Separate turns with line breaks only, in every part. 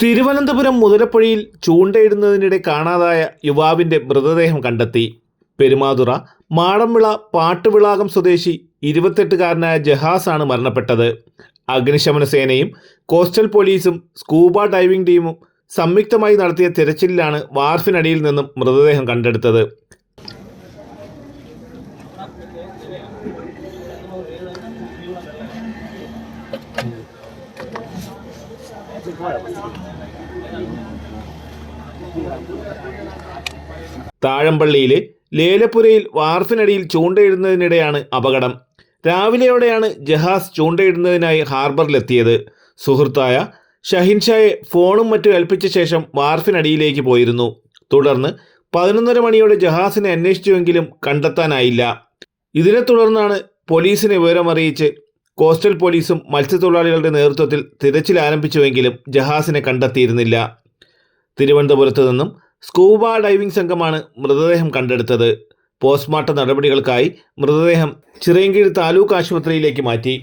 തിരുവനന്തപുരം മുതലപ്പുഴയിൽ ചൂണ്ടയിടുന്നതിനിടെ കാണാതായ യുവാവിന്റെ മൃതദേഹം കണ്ടെത്തി. പെരുമാതുറ മാടമ്പിള പാട്ടുവിളാകം സ്വദേശി ഇരുപത്തെട്ടുകാരനായ ജഹാസാണ് മരണപ്പെട്ടത്. അഗ്നിശമന സേനയും കോസ്റ്റൽ പോലീസും സ്കൂബ ഡൈവിംഗ് ടീമും സംയുക്തമായി നടത്തിയ തിരച്ചിലിലാണ് വാർഫിനടിയിൽ നിന്നും മൃതദേഹം കണ്ടെടുത്തത്. താഴമ്പള്ളിയിലെ ലേലപ്പുരയിൽ വാർഫിനടിയിൽ ചൂണ്ടയിടുന്നതിനിടെയാണ് അപകടം. രാവിലെയോടെയാണ് ജഹാസ് ചൂണ്ടയിടുന്നതിനായി ഹാർബറിലെത്തിയത്. സുഹൃത്തായ ഷഹിൻഷായെ ഫോണും മറ്റും ഏൽപ്പിച്ച ശേഷം വാർഫിനടിയിലേക്ക് പോയിരുന്നു. തുടർന്ന് പതിനൊന്നര മണിയോടെ ജഹാസിനെ അന്വേഷിച്ചുവെങ്കിലും കണ്ടെത്താനായില്ല. ഇതിനെ തുടർന്നാണ് പോലീസിനെ വിവരമറിയിച്ച് കോസ്റ്റൽ പോലീസും മത്സ്യത്തൊഴിലാളികളുടെ നേതൃത്വത്തിൽ തിരച്ചിൽ ആരംഭിച്ചുവെങ്കിലും ജഹാസിനെ കണ്ടെത്തിയിരുന്നില്ല. തിരുവനന്തപുരത്ത് നിന്നും സ്കൂബ ഡൈവിംഗ് സംഘമാണ് മൃതദേഹം കണ്ടെടുത്തത്. പോസ്റ്റ്മോർട്ടം നടപടികൾക്കായി മൃതദേഹം ചിറയൻകീഴ് താലൂക്ക് ആശുപത്രിയിലേക്ക് മാറ്റി.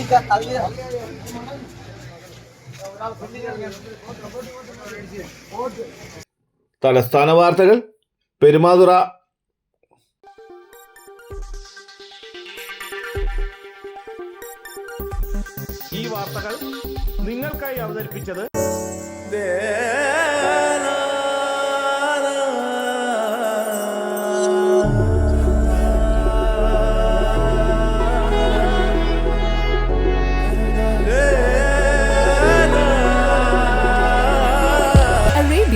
ఇంకా తల్లి തലസ്ഥാന വാർത്തകൾ പെരുമാതുറ. ഈ വാർത്തകൾ നിങ്ങൾക്കായി അവതരിപ്പിച്ചത്